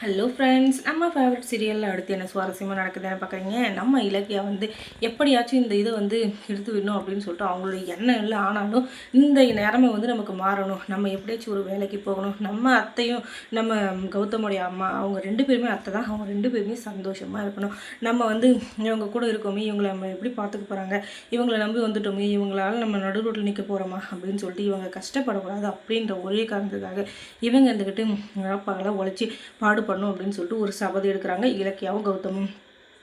Hello friends நம்ம favourite சீரியலில் அடுத்து என்ன சுவாரஸ்யமாக நடக்குதுன்னு பார்க்குறீங்க நம்ம இலக்கியா வந்து எப்படியாச்சும் இந்த இதை வந்து எடுத்து விடணும் அப்படின்னு சொல்லிட்டு அவங்களுடைய எண்ணம் இல்லை. ஆனாலும் இந்த நேரமே வந்து நமக்கு மாறணும். நம்ம எப்படியாச்சும் ஒரு வேலைக்கு போகணும். நம்ம அத்தையும் நம்ம கௌதமுடைய அம்மா அவங்க ரெண்டு பேருமே அத்தை தான். அவங்க ரெண்டு பேருமே சந்தோஷமாக இருக்கணும். நம்ம வந்து இவங்க கூட இருக்கோமே இவங்களை நம்ம எப்படி பார்த்துக்க போகிறாங்க இவங்களை நம்பி வந்துட்டோமே இவங்களால நம்ம நடு ரோட்டில் நிற்க போகிறோமா அப்படின்னு சொல்லிட்டு இவங்க கஷ்டப்படக்கூடாது அப்படின்ற ஒரே காரணத்துக்காக இவங்க இருந்துக்கிட்டு பகலாக உழைச்சி பாடு பண்ணும் அப்படின்னு சொல்லிட்டு ஒரு சபதம் எடுக்கிறாங்க. இலக்கியாவும் கௌதமும்.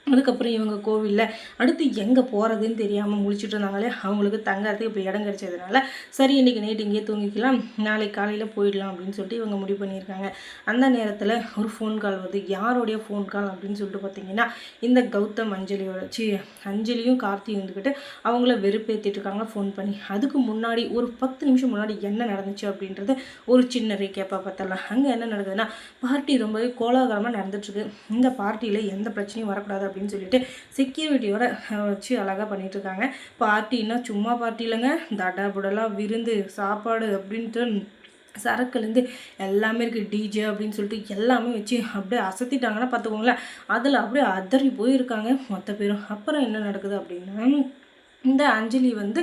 அதுக்கப்புறம் இவங்க கோவிலில் அடுத்து எங்கே போகிறதுன்னு தெரியாமல் முழிச்சிட்டு இருந்தாங்களே அவங்களுக்கு தங்கறதுக்கு இப்போ இடம் கிடைச்சதுனால சரி இன்றைக்கி நைட் இங்கேயே தூங்கிக்கலாம் நாளைக்கு காலையில் போயிடலாம் அப்படின்னு சொல்லிட்டு இவங்க முடிவு பண்ணியிருக்காங்க. அந்த நேரத்தில் ஒரு ஃபோன் கால் வருது. யாருடைய ஃபோன் கால் அப்படின்னு சொல்லிட்டு பார்த்தீங்கன்னா இந்த கௌதம் அஞ்சலியோட சி அஞ்சலியும் கார்த்தி வந்துக்கிட்டு அவங்கள வெறுப்பேற்றிட்டு இருக்காங்க ஃபோன் பண்ணி. அதுக்கு முன்னாடி ஒரு பத்து நிமிஷம் முன்னாடி என்ன நடந்துச்சு அப்படின்றது ஒரு சின்ன ரீகேப்பாக பார்த்தலாம் அங்கே என்ன நடக்குதுன்னா பார்ட்டி ரொம்பவே கோலாகலமாக நடந்துட்டுருக்கு இந்த பார்ட்டியில் எந்த பிரச்சனையும் வரக்கூடாது அப்படின்னு அப்படின்னு சொல்லிட்டு செக்யூரிட்டியோட வச்சு அழகாக பண்ணிகிட்ருக்காங்க பார்ட்டின்னா சும்மா பார்ட்டி இல்லைங்க. தடா புடலாம் விருந்து சாப்பாடு அப்படின்ட்டு சரக்குலேருந்து எல்லாமே இருக்குது டிஜே அப்படின்னு சொல்லிட்டு எல்லாமே வச்சு அப்படியே அசத்திட்டாங்கன்னா பார்த்துக்கோங்களேன். அதில் அப்படியே அதறி போயிருக்காங்க மொத்த பேரும். அப்புறம் என்ன நடக்குது அப்படின்னா இந்த அஞ்சலி வந்து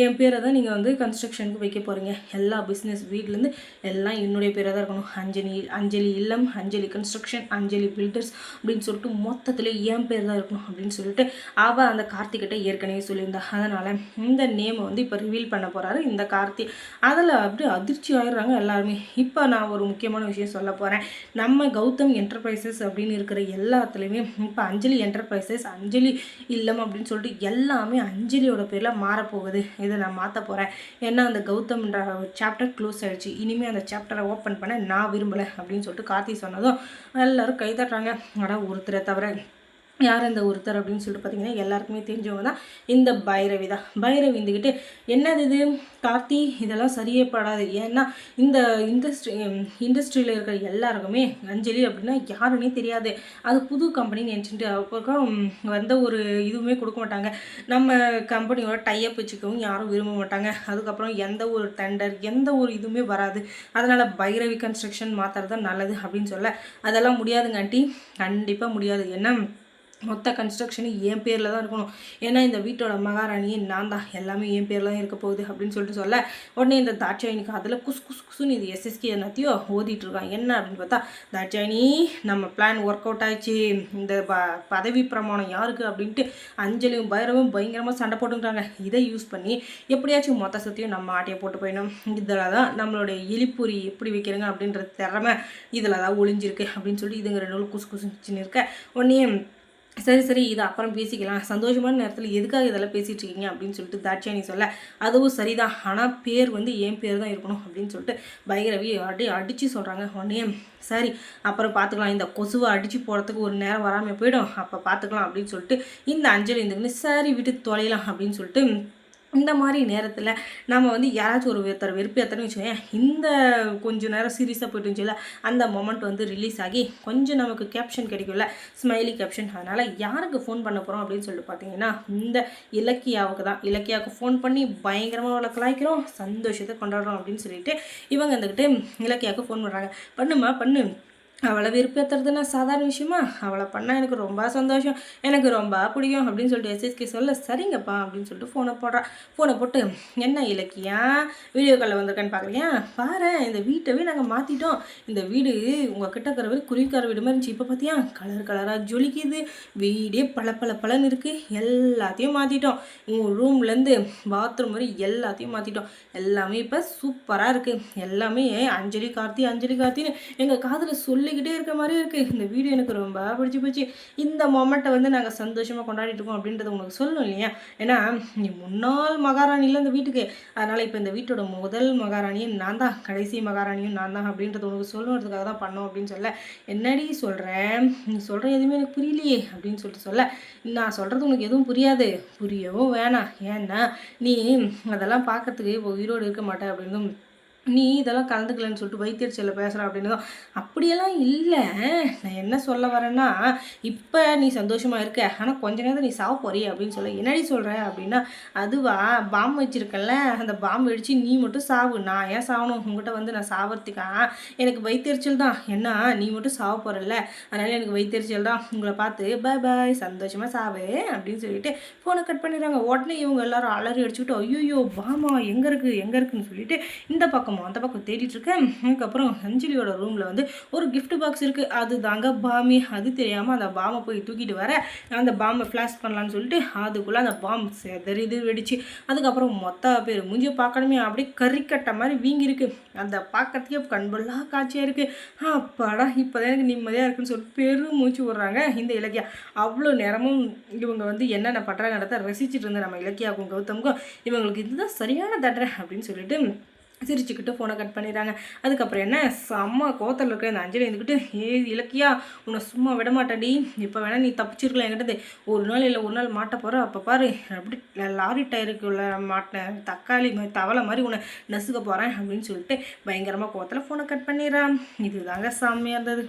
என் பேரை தான் நீங்கள் வந்து கன்ஸ்ட்ரக்ஷனுக்கு வைக்க போகிறீங்க எல்லா பிஸ்னஸ் வீட்லேருந்து எல்லாம் என்னுடைய பேராக தான் இருக்கணும். அஞ்சலி அஞ்சலி இல்லம் அஞ்சலி கன்ஸ்ட்ரக்ஷன் அஞ்சலி பில்டர்ஸ் அப்படின்னு சொல்லிட்டு மொத்தத்தில் என் பேர் தான் இருக்கணும் அப்படின்னு சொல்லிட்டு அவள் அந்த கார்த்திகிட்ட ஏற்கனவே சொல்லியிருந்தா. அதனால் இந்த நேமை வந்து இப்போ ரிவீல் பண்ண போகிறாரு இந்த கார்த்தி. அதில் அப்படியே அதிர்ச்சி ஆயிடுறாங்க எல்லாருமே. இப்போ நான் ஒரு முக்கியமான விஷயம் சொல்ல போகிறேன் நம்ம கௌதம் என்டர்பிரைசஸ் அப்படின்னு இருக்கிற எல்லாத்துலேயுமே இப்போ அஞ்சலி என்டர்பிரைசஸ் அஞ்சலி இல்லம் அப்படின்னு சொல்லிட்டு எல்லாமே அஞ்சலி அஞ்சலியோட பேரில் மாறப்போகுது. இதை நான் மாற்ற போகிறேன் ஏன்னா அந்த கௌதம்ன்ற சாப்டர் க்ளோஸ் ஆகிடுச்சு இனிமேல் அந்த சாப்டரை ஓப்பன் பண்ண நான் விரும்பலை அப்படின்னு சொல்லிட்டு கார்த்தி சொன்னதும் எல்லோரும் கைதட்டுறாங்க ஆனால் ஒருத்தரை தவிர யார் இந்த ஒருத்தர் அப்படின்னு சொல்லிட்டு பார்த்தீங்கன்னா எல்லாருக்குமே தெரிஞ்சவங்க தான் இந்த பைரவி தான். பைரவி இருந்துக்கிட்டு என்னது இது? கார்த்தி இதெல்லாம் சரியே படாது. ஏன்னா இந்த இண்டஸ்ட்ரி இண்டஸ்ட்ரியில் இருக்கிற எல்லாருக்குமே அஞ்சலி அப்படின்னா யாருன்னே தெரியாது. அது புது கம்பெனின்னு நினச்சிட்டு அப்புறம் வந்த ஒரு இதுவுமே கொடுக்க மாட்டாங்க. நம்ம கம்பெனியோட டைப் வச்சுக்கவும் யாரும் விரும்ப மாட்டாங்க. அதுக்கப்புறம் எந்த ஒரு டெண்டர் எந்த ஒரு இதுவுமே வராது. அதனால் பைரவி கன்ஸ்ட்ரக்ஷன் மாற்றுறது தான் நல்லது அப்படின்னு சொல்ல. அதெல்லாம் முடியாதுங்க ஆண்டி. கண்டிப்பாக முடியாது. ஏன்னா மொத்த கன்ஸ்ட்ரக்ஷனும் என் பேரில் தான் இருக்கணும். ஏன்னா இந்த வீட்டோட மகாராணி நான் தான். எல்லாமே என் பேரில் தான் இருக்க போகுது அப்படின்னு சொல்லிட்டு சொல்ல உடனே இந்த தாட்சாயினிக்கு அதில் குஸ் குஸ் குசுன்னு இது எஸ்எஸ்கே என்னத்தையோ ஓதிட்டு இருக்கான். என்ன அப்படின்னு பார்த்தா தாட்சாயினி நம்ம பிளான் ஒர்க் அவுட் ஆயிடுச்சு. இந்த ப பதவி பிரமாணம் யாருக்கு? அப்படின்ட்டு அஞ்சலியும் பைரவும் பயங்கரமாக சண்டை போட்டுக்கிறாங்க இதை யூஸ் பண்ணி எப்படியாச்சும் மொத்த சத்தையும் நம்ம ஆட்டையை போட்டு போயிடணும். இதில் தான் நம்மளுடைய எலிப்பொறி எப்படி வைக்கிறங்க அப்படின்ற திறமை இதில் தான் ஒளிஞ்சிருக்கு அப்படின்னு சொல்லி இதுங்க ரெண்டு குசு குசுன்னு இருக்க. உடனே சரி சரி இது அப்புறம் பேசிக்கலாம். சந்தோஷமான நேரத்தில் எதுக்காக இதெல்லாம் பேசிகிட்டு இருக்கீங்க அப்படின்னு சொல்லிட்டு தாட்சியானி சொல்ல அதுவும் சரிதான். ஆனால் பேர் வந்து என் பேர் தான் இருக்கணும் அப்படின்னு சொல்லிட்டு பைரவி அடி அடித்து சொல்கிறாங்க உடனே சரி அப்புறம் பார்த்துக்கலாம் இந்த கொசுவை அடித்து போகிறதுக்கு ஒரு நேரம் வராமல் போயிடும். அப்போ பார்த்துக்கலாம் அப்படின்னு சொல்லிட்டு இந்த அஞ்சலி இருந்துக்குன்னு சரி விட்டு தொலைலாம் அப்படின்னு சொல்லிட்டு இந்த மாதிரி நேரத்தில் நம்ம வந்து யாராச்சும் ஒரு ஒருத்தர் வெறுப்பு ஏற்றணும்னு வச்சுக்கோங்க இந்த கொஞ்சம் நேரம் சீரியஸாக போயிட்டு இருந்துச்சுல அந்த மொமெண்ட் வந்து ரிலீஸ் ஆகி கொஞ்சம் நமக்கு கேப்ஷன் கிடைக்கும்ல ஸ்மைலி கேப்ஷன் அதனால் யாருக்கு ஃபோன் பண்ண போகிறோம் அப்படின்னு சொல்லிட்டு பார்த்தீங்கன்னா இந்த இலக்கியாவுக்கு தான். இலக்கியாவுக்கு ஃபோன் பண்ணி பயங்கரமாக அவளை கலாய்க்கிறோம் சந்தோஷத்தை கொண்டாடுறோம் அப்படின்னு சொல்லிட்டு இவங்க வந்துக்கிட்டு இலக்கியாவுக்கு ஃபோன் பண்ணுறாங்க பண்ணுமா பண்ணு. அவளை விருப்பத்துறதுன்னா சாதாரண விஷயமா? அவளை பண்ணால் எனக்கு ரொம்ப சந்தோஷம். எனக்கு ரொம்ப பிடிக்கும் அப்படின்னு சொல்லிட்டு எஸ்எஸ்கே சொல்ல சரிங்கப்பா அப்படின்னு சொல்லிட்டு ஃபோனை போடுறான் ஃபோனை போட்டு என்ன இலக்கியா? வீடியோ காலில் வந்திருக்கான்னு பார்க்குறியா பாரு இந்த வீட்டவே நாங்கள் மாற்றிட்டோம் இந்த வீடு உங்கள் கிட்ட இருக்கிற வீடு குருவிக்கார வீடு மாதிரி இருந்துச்சு. இப்போ பார்த்தியா கலர் கலராக ஜொலிக்குது. வீடே பல பல பலன்னு இருக்குது எல்லாத்தையும் மாற்றிட்டோம் உங்கள் ரூம்லேருந்து பாத்ரூம் வரை எல்லாத்தையும் மாற்றிட்டோம் எல்லாமே இப்போ சூப்பராக இருக்குது எல்லாமே அஞ்சலி கார்த்தி அஞ்சலி கார்த்தின்னு எங்கள் காதில் சொல்லி சொல்லிக்கிட்டே இருக்க மாதிரி இருக்குது இந்த வீடியோ எனக்கு ரொம்ப பிடிச்சி போச்சு. இந்த மொமெண்ட்டை வந்து நாங்கள் சந்தோஷமாக கொண்டாடிட்டு இருக்கோம் அப்படின்றத உங்களுக்கு சொல்லணும் இல்லையா? ஏன்னா நீ முன்னாள் மகாராணியில் இந்த வீட்டுக்கு. அதனால் இப்போ இந்த வீட்டோட முதல் மகாராணியும் நான் தான். கடைசி மகாராணியும் நான் தான் அப்படின்றத உனக்கு சொல்லணுன்றதுக்காக தான் பண்ணோம் அப்படின்னு சொல்ல. என்னடி சொல்கிறேன் நீ சொல்கிற எதுவுமே எனக்கு புரியலையே அப்படின்னு சொல்லிட்டு சொல்ல. நான் சொல்கிறது உனக்கு எதுவும் புரியாது. புரியவும் வேணாம். ஏன்னா நீ அதெல்லாம் பார்க்கறதுக்கு இப்போ உயிரோடு இருக்க மாட்டேன் அப்படின்னு நீ இதெல்லாம் கலந்துக்கலன்னு சொல்லிட்டு வைத்தியர்ச்சியில் பேசுகிற அப்படின்னு தான். அப்படியெல்லாம் இல்லை. நான் என்ன சொல்ல வரேன்னா இப்போ நீ சந்தோஷமாக இருக்க ஆனால் கொஞ்ச நேரம் நீ சாவ போறிய அப்படின்னு சொல்ல. என்னடி சொல்கிற அப்படின்னா அதுவா பாம்பு வச்சுருக்கல அந்த பாம்பு வெடிச்சு நீ மட்டும் சாவு. நான் ஏன் சாவணும்? உங்ககிட்ட வந்து நான் சாவறதுக்கா? எனக்கு வைத்தியரிச்சல் தான். என்ன நீ மட்டும் சாவ போகிறல்ல அதனால் எனக்கு வைத்தியரிச்சல் தான். உங்களை பார்த்து பாய் பாய் சந்தோஷமாக சாவு அப்படின்னு சொல்லிட்டு ஃபோனை கட் பண்ணிடுறாங்க. உடனே இவங்க எல்லாரும் அலறி அடிச்சுக்கிட்டு ஐயோ பாமா எங்கே இருக்குது எங்கே இருக்குன்னு சொல்லிட்டு இந்த பக்கம் அந்த பக்கம் தேடிட்டு இருக்கேன் அதுக்கப்புறம் அஞ்சலியோட ரூமில் வந்து ஒரு கிஃப்ட் பாக்ஸ் இருக்குது அது தாங்க பாமி. அது தெரியாமல் அந்த பாமை போய் தூக்கிட்டு வர அந்த பாம்பை ஃப்ளாஷ் பண்ணலான்னு சொல்லிட்டு அதுக்குள்ளே அந்த பாம்பு செதறிது வெடிச்சு. அதுக்கப்புறம் மொத்த பேர் மூஞ்சியை பார்க்கணுமே அப்படியே கறிக்கட்ட மாதிரி வீங்கிருக்கு அந்த பார்க்கறதுக்கே கண்புல்லா காட்சியாக இருக்குது அப்பாடா இப்போதான் எனக்கு நிம்மதியாக இருக்குன்னு சொல்லிட்டு பெரும் மூச்சு விட்றாங்க இந்த இலக்கியா. அவ்வளோ நேரமும் இவங்க வந்து என்னென்ன பண்ணுறாங்கன்றத ரசிச்சுட்டு இருந்த நம்ம இலக்கியாவுக்கும் கௌதமுக்கும் இவங்களுக்கு இதுதான் சரியான தட்டுறேன் அப்படின்னு சொல்லிட்டு சிரிச்சுக்கிட்டு ஃபோனை கட் பண்ணிடுறாங்க. அதுக்கப்புறம் என்ன? செம்ம கோத்தல் இருக்க இந்த அஞ்சலி இருந்துக்கிட்டு ஏ இலக்கியா உன்னை சும்மா விட மாட்டேன்டி இப்போ வேணால் நீ தப்பிச்சிருக்கலாம் என்கிட்ட ஒரு நாள் இல்லை ஒரு நாள் மாட்ட போகிற அப்போ பாரு அப்படி லாரி டயருக்குள்ள மாட்டினேன். தக்காளி மாதிரி தவளை மாதிரி உன்னை நசுக்க போகிறேன் அப்படின்னு சொல்லிட்டு பயங்கரமாக கோத்தில் ஃபோனை கட் பண்ணிடுறான். இதுதாங்க செம்மையாக இருந்தது.